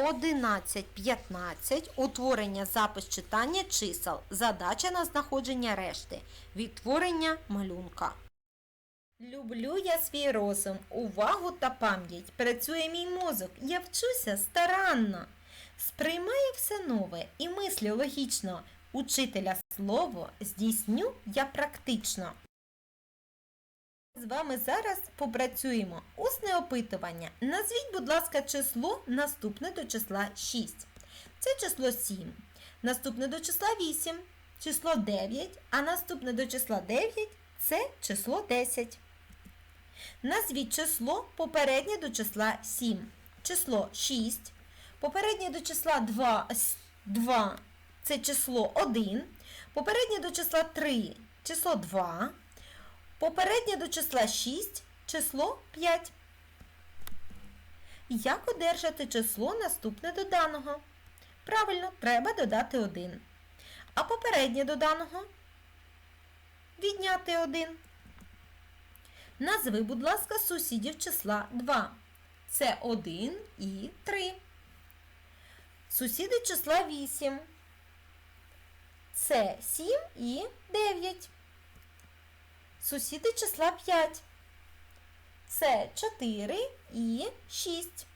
11.15. Утворення запис читання чисел. Задача на знаходження решти. Відтворення малюнка. Люблю я свій розум, увагу та пам'ять. Працює мій мозок. Я вчуся старанно. Сприймаю все нове і мислю логічно. Учителя слово здійсню я практично. З вами зараз попрацюємо. Усне опитування. Назвіть, будь ласка, число наступне до числа 6. Це число 7. Наступне до числа 8, число 9, а наступне до числа 9 це число 10. Назвіть число попереднє до числа 7. Число 6. Попереднє до числа 2, 2 це число 1. Попереднє до числа 3 число 2. Попереднє до числа 6 число 5. Як одержати число наступне до даного? Правильно, треба додати 1. А попереднє до даного? Відняти 1. Назви, будь ласка, сусідів числа 2. Це 1 і 3. Сусіди числа 8. Це 7 і 9. Сусіди числа 5. Це 4 і 6.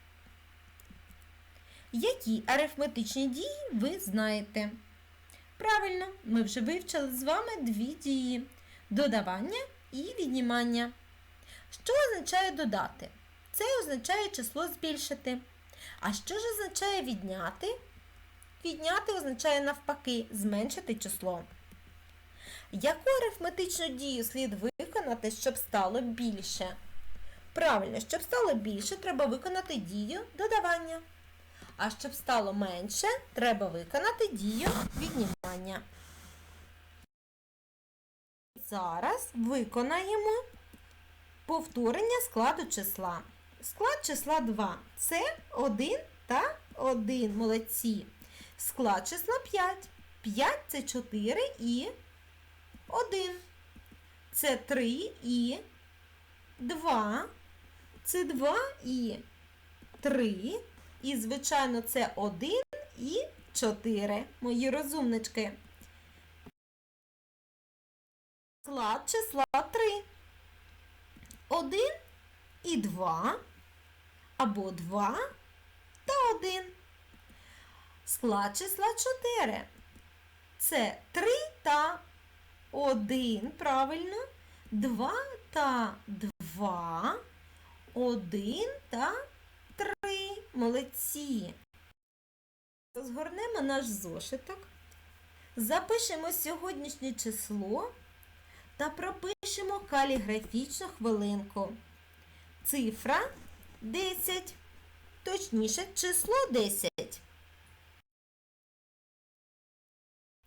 Які арифметичні дії ви знаєте? Правильно, ми вже вивчили з вами дві дії додавання і віднімання. Що означає додати? Це означає число збільшити. А що ж означає відняти? Відняти означає навпаки зменшити число. Яку арифметичну дію слід виконати, щоб стало більше? Правильно, щоб стало більше, треба виконати дію додавання. А щоб стало менше, треба виконати дію віднімання. Зараз виконаємо повторення складу числа. Склад числа 2 це 1 та 1. Молодці. Склад числа 5. 5 це 4 і 1. Це 3 і 2. Це 2 і 3. І, звичайно, це 1 і 4. Мої розумнички. Склад числа 3. 1 і 2. Або 2 та 1. Склад числа 4. Це 3 та 1, правильно, 2 та 2, 1 та 3. Молодці. Згорнемо наш зошиток, запишемо сьогоднішнє число та пропишемо каліграфічну хвилинку. Цифра 10, точніше число 10.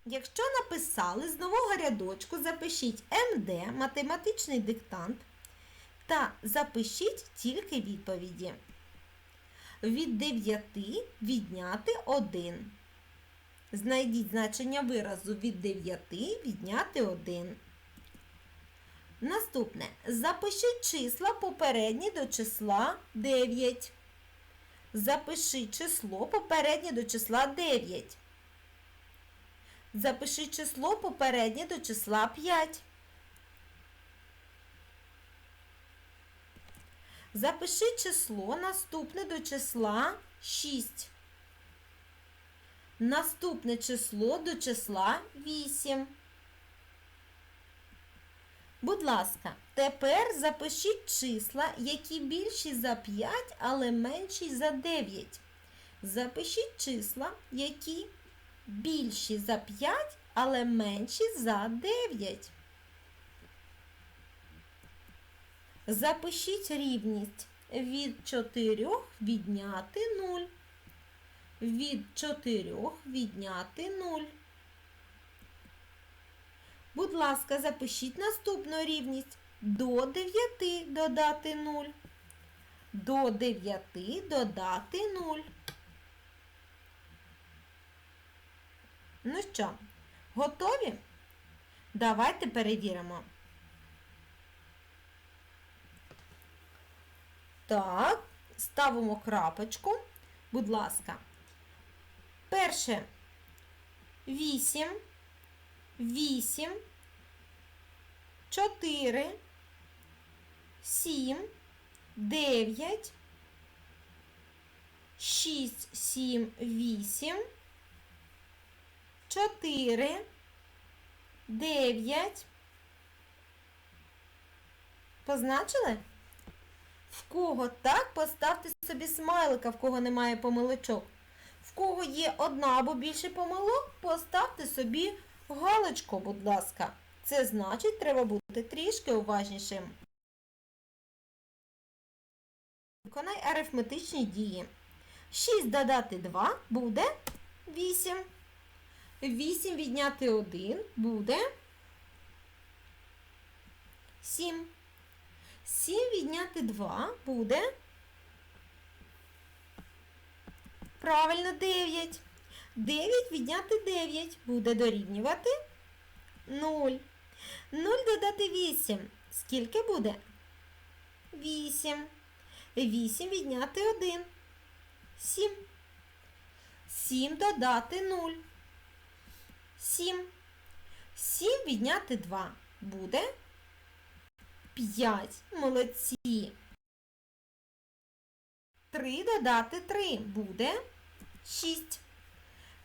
Якщо написали з нового рядочку, запишіть МД, математичний диктант, та запишіть тільки відповіді. Від 9 відняти 1. Знайдіть значення виразу від 9 відняти 1. Наступне. Запишіть числа попередні до числа 9. Запишіть число попереднє до числа 9. Запиши число попереднє до числа 5. Запиши число наступне до числа 6. Наступне число до числа 8. Будь ласка, тепер запишіть числа, які більші за 5, але менші за 9. Запишіть числа, які більші за 5, але менші за 9. Запишіть рівність від 4 відняти 0. Від 4 відняти 0. Будь ласка, запишіть наступну рівність. До 9 додати 0. До 9 додати 0. Ну що, готові? Давайте перевіримо. Так, ставимо крапочку. будь ласка. Перше. 8, 8, 4, 7, 9, 6, 7, 8, 4, 9. Позначили? В кого так, поставте собі смайлика, в кого немає помилочок. В кого є одна або більше помилок, поставте собі галочку, будь ласка. Це значить, треба бути трішки уважнішим. Виконай арифметичні дії. 6 додати 2 буде 8. 8 відняти 1 буде 7. 7 відняти 2 буде. Правильно, 9. 9 відняти 9 буде дорівнювати 0. 0 додати 8. Скільки буде? 8. 8 відняти 1. 7. 7 додати 0. 7. 7 відняти 2 буде 5. Молодці. 3 додати 3 буде 6.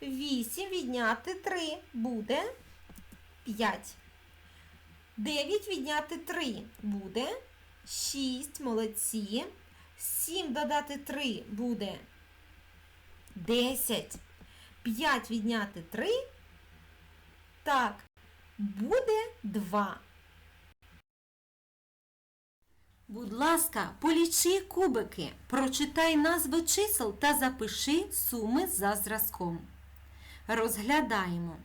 8 відняти 3 буде 5. 9 відняти 3 буде 6. Молодці. 7 додати 3 буде 10. 5 відняти 3. Так, буде 2. Будь ласка, полічи кубики, прочитай назви чисел та запиши суми за зразком. Розглядаємо.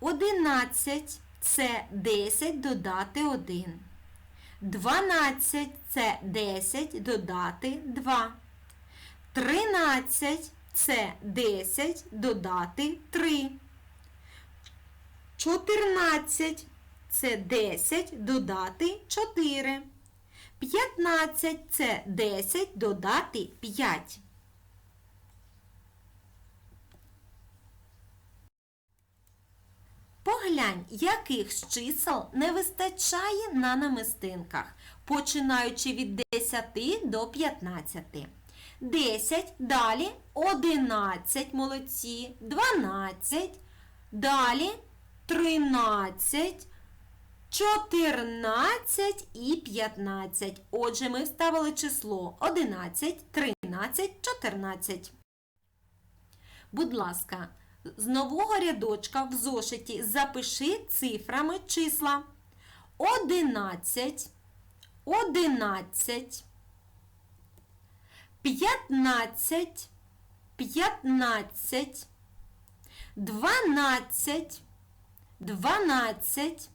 11 це 10 додати 1. 12 це 10 додати 2. 13 це 10 додати 3. 14 це 10 додати 4. 15 це 10 додати 5. Поглянь, яких з чисел не вистачає на намистинках, починаючи від 10 до 15. 10, далі 11, молодці, 12, далі 13, 14 і 15. Отже, ми вставили число 11, 13, 14. Будь ласка, з нового рядочка в зошиті запиши цифрами числа 11, 11, 15, 15, 12, 12,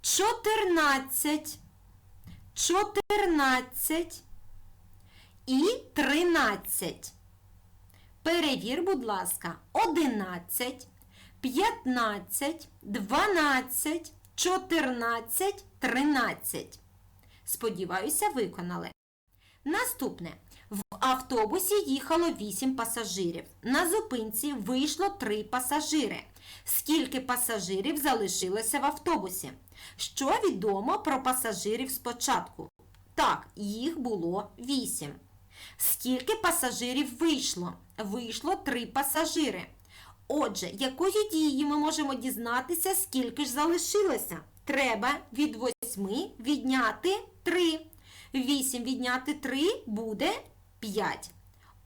14, 14 і 13. Перевір, будь ласка, 11, 15, 12, 14, 13. Сподіваюся, виконали. Наступне. В автобусі їхало 8 пасажирів. На зупинці вийшло 3 пасажири. Скільки пасажирів залишилося в автобусі? Що відомо про пасажирів спочатку? Так, їх було 8. Скільки пасажирів вийшло? Вийшло 3 пасажири. Отже, якою дією ми можемо дізнатися, скільки ж залишилося? Треба від 8 відняти 3. 8 відняти 3 буде 5.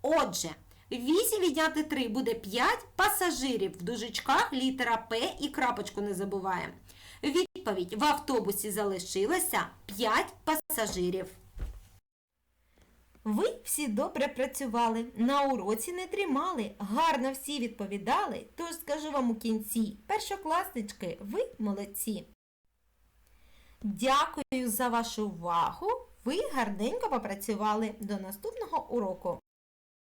Отже, 8 відняти 3 буде 5 пасажирів. В дужечках літера П і крапочку не забуваємо. Відповідь: в автобусі залишилося 5 пасажирів. Ви всі добре працювали, на уроці не дрімали, гарно всі відповідали, тож скажу вам у кінці, першокласнички, ви молодці. Дякую за вашу увагу. Ви гарненько попрацювали. До наступного уроку.